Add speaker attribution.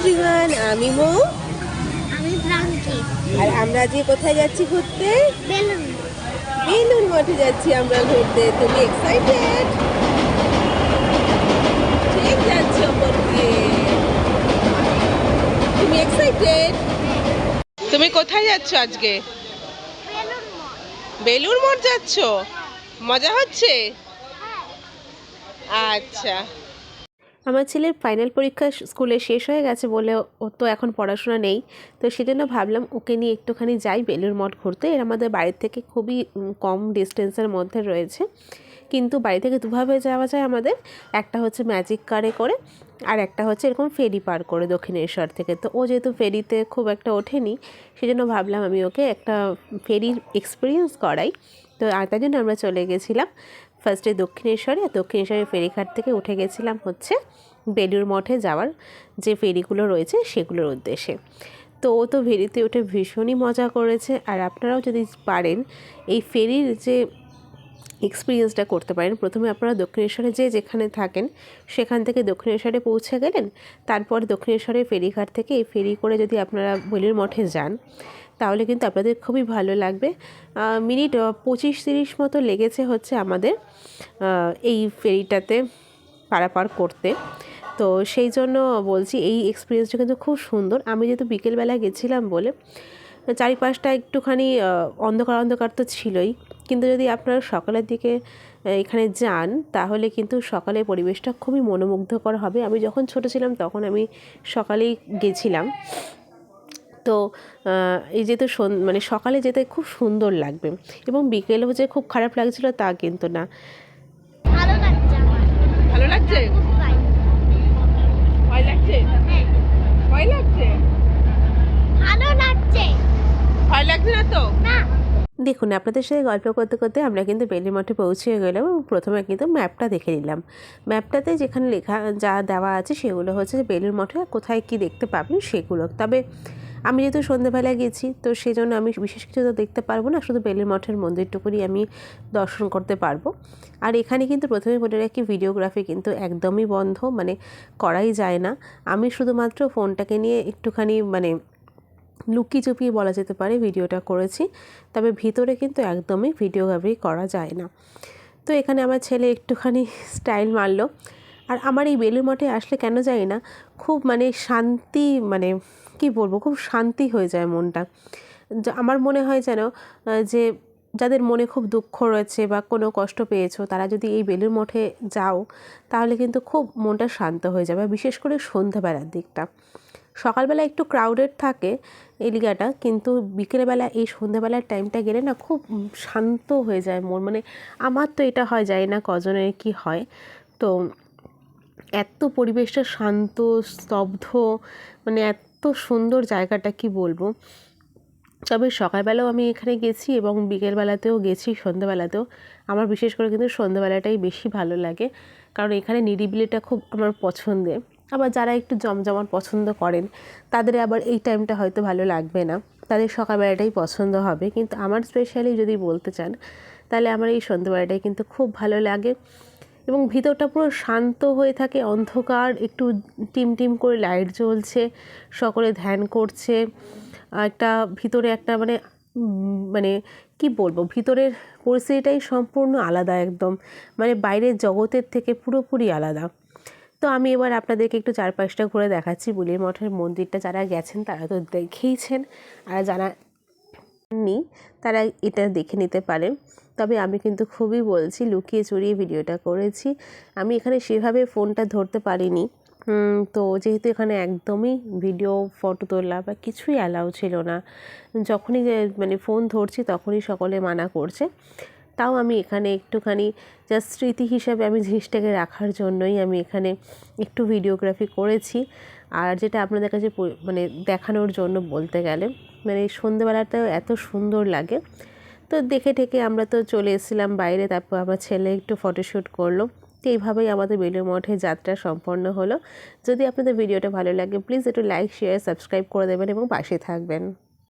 Speaker 1: Everyone আমি মৌ।
Speaker 2: আমি প্রান্তি
Speaker 1: আর আমরা যে কোথায় যাচ্ছি ঘুরতে?
Speaker 2: বেলুন
Speaker 1: বেলুন মঠে যাচ্ছি আমরা ঘুরতে। তুমি এক্সাইটেড ঠিক যাচ্ছ বলতে তুমি এক্সাইটেড তুমি কোথায় যাচ্ছ আজকে? বেলুর মঠ। যাচ্ছ? মজা হচ্ছে?
Speaker 2: হ্যাঁ।
Speaker 1: আচ্ছা। আমার ছেলের ফাইনাল পরীক্ষা স্কুলে শেষ হয়ে গেছে বলে ও তো এখন পড়াশোনা নেই। তো সেজন্য ভাবলাম ওকে নিয়ে একটুখানি যাই বেলুর মঠ ঘুরতে। এর আমাদের বাড়ির থেকে খুবই কম ডিস্টেন্সের মধ্যে রয়েছে। কিন্তু বাড়ি থেকে দুভাবে যাওয়া যায় আমাদের। একটা হচ্ছে ম্যাজিক কারে করে, আর একটা হচ্ছে এরকম ফেরি পার করে দক্ষিণেশ্বর থেকে। তো ও যেহেতু ফেরিতে খুব একটা ওঠেনি, সেজন্য ভাবলাম আমি ওকে একটা ফেরির এক্সপিরিয়েন্স করাই। তো আর তার জন্য আমরা চলে গেছিলাম ফার্স্টে দক্ষিণেশ্বরে। দক্ষিণেশ্বরের ফেরিঘাট থেকে উঠে গেছিলাম হচ্ছে বেলুর মঠে যাওয়ার যে ফেরিগুলো রয়েছে সেগুলোর উদ্দেশ্যে। তো ও তো ফেরিতে উঠে ভীষণই মজা করেছে। আর আপনারাও যদি পারেন এই ফেরির যে এক্সপিরিয়েন্সটা করতে পারেন, প্রথমে আপনারা দক্ষিণেশ্বরে যে যেখানে থাকেন সেখান থেকে দক্ষিণেশ্বরে পৌঁছে গেলেন। তারপর দক্ষিণেশ্বরের ফেরিঘাট থেকে এই ফেরি করে যদি আপনারা বেলুর মঠে যান তাহলে কিন্তু আপনাদের খুবই ভালো লাগবে। মিনিট পঁচিশ তিরিশ মতো লেগেছে হচ্ছে আমাদের এই ফেরিটাতে পারাপার করতে। তো সেই জন্য বলছি, এই এক্সপিরিয়েন্সটা কিন্তু খুব সুন্দর। আমি যেহেতু বিকেলবেলা গেছিলাম বলে, চারিপাশটা একটুখানি অন্ধকার অন্ধকার তো ছিলই। কিন্তু যদি আপনারা সকালের দিকে এখানে যান, তাহলে কিন্তু সকালের পরিবেশটা খুবই মনোমুগ্ধকর হবে। আমি যখন ছোট ছিলাম, তখন আমি সকালেই গেছিলাম। তো এই যেতে সন- মানে সকালে যেতে খুব সুন্দর লাগবে। এবং বিকেলেও যে খুব খারাপ লাগছিল তা কিন্তু না।
Speaker 2: ভালো লাগছে
Speaker 1: ভালো লাগছে? ভয় লাগছে? ভয় লাগছে?
Speaker 2: ভালো লাগছে।
Speaker 1: ভয় লাগছে না তো?
Speaker 2: না।
Speaker 1: দেখুন আপনাদের সাথে গল্প করতে করতে আমরা কিন্তু বেলি মঠে পৌঁছে গেলাম এবং প্রথমে কিন্তু ম্যাপটা দেখে নিলাম। ম্যাপটাতে যেখানে লেখা যা দেওয়া আছে সেগুলো হচ্ছে যে বেলুর মঠে। কোথায় কি দেখতে পাবেন সেগুলো। তবে আমি যেহেতু সন্ধ্যেবেলা গেছি, তো সেই জন্য আমি বিশেষ কিছু তো দেখতে পারব না, শুধু বেলুর মঠের মন্দিরটুকুনি আমি দর্শন করতে পারব। আর এখানে কিন্তু প্রথমে বলে রাখি, ভিডিওগ্রাফি কিন্তু একদমই বন্ধ মানে করাই যায় না। আমি শুধুমাত্র ফোনটাকে নিয়ে একটুখানি মানে লুকিয়ে চুপিয়ে বলা যেতে পারে, ভিডিওটা করেছি। তবে ভিতরে কিন্তু একদমই ভিডিওগ্রাফি করা যায় না। তো এখানে আমার ছেলে একটুখানি স্টাইল মারলো। আর আমার এই বেলুর মঠে আসলে কেন যায় না, খুব মানে শান্তি মানে কি বলব? খুব শান্তি হয়ে যায় মনটা। আমার মনে হয় যেন যে যাদের মনে খুব দুঃখ রয়েছে বা কোনো কষ্ট পেয়েছ, তারা যদি এই বেলুর মঠে যাও, তাহলে কিন্তু খুব মনটা শান্ত হয়ে যাবে। বিশেষ করে সন্ধ্যাবেলার দিকটা। সকালবেলা একটু ক্রাউডেড থাকে এলিগাটা, কিন্তু বিকেলবেলা এই সন্ধ্যাবেলার টাইমটা গেলে না খুব শান্ত হয়ে যায় মন। মানে আমার তো এটা হয় যায় না কজনের কি হয়। তো এত পরিবেশটা শান্ত, স্তব্ধ মানে এত সুন্দর জায়গাটা কি বলব? তবে সকালবেলাও আমি এখানে গেছি এবং বিকেলবেলাতেও গেছি, সন্ধ্যাবেলাতেও। আমার বিশেষ করে কিন্তু সন্ধ্যাবেলাটাই বেশি ভালো লাগে। কারণ এখানে নিরিবিলিটা খুব আমার পছন্দের। আবার যারা একটু জমজমাট পছন্দ করেন, তাদের আবার এই টাইমটা হয়তো ভালো লাগবে না। তাদের সকালবেলাটাই পছন্দ হবে। কিন্তু আমার স্পেশালি যদি বলতে চান, তাহলে আমার এই সন্ধ্যাবেলাটাই কিন্তু খুব ভালো লাগে। এবং ভিতরটা পুরো শান্ত হয়ে থাকে, অন্ধকার, একটু টিম টিম করে লাইট জ্বলছে, সকলে ধ্যান করছে একটা ভিতরে একটা মানে মানে কি বলব, ভিতরের পরিস্থিতিটাই সম্পূর্ণ আলাদা একদম মানে বাইরের জগতের থেকে পুরোপুরি আলাদা। তো আমি এবার আপনাদেরকে একটু চারপাশটা ঘুরে দেখাচ্ছি, বুলির মঠের মন্দিরটা, যারা গেছেন তারা তো দেখেইছেন, আর যারা নি তারা এটা দেখে নিতে পারেন। তবে আমি কিন্তু খুবই বলছি, লুকিয়ে চুরিয়ে ভিডিওটা করেছি। আমি এখানে সেভাবে ফোনটা ধরতে পারিনি। তো যেহেতু এখানে একদমই ভিডিও ফটো তোলা বা কিছুই অ্যালাউ ছিল না। যখনই মানে ফোন ধরছি, তখনই সকলে মানা করছে। তাও আমি এখানে একটুখানি জাস্ট স্মৃতি হিসাবে আমি জিনিসটাকে রাখার জন্যই আমি এখানে একটু ভিডিওগ্রাফি করেছি। আর যেটা আপনাদের কাছে মানে দেখানোর জন্য বলতে গেলে মানে সন্ধেবেলাটাও এত সুন্দর লাগে। তো দেখে ঠেকে আমরা তো চলে এসেছিলাম বাইরে, তারপর আমার ছেলে একটু ফটোশ্যুট করল। তো এইভাবেই আমাদের বেলুর মঠে যাত্রা সম্পন্ন হলো। যদি আপনাদের ভিডিওটা ভালো লাগে প্লিজ একটু লাইক শেয়ার সাবস্ক্রাইব করে দেবেন এবং পাশে থাকবেন।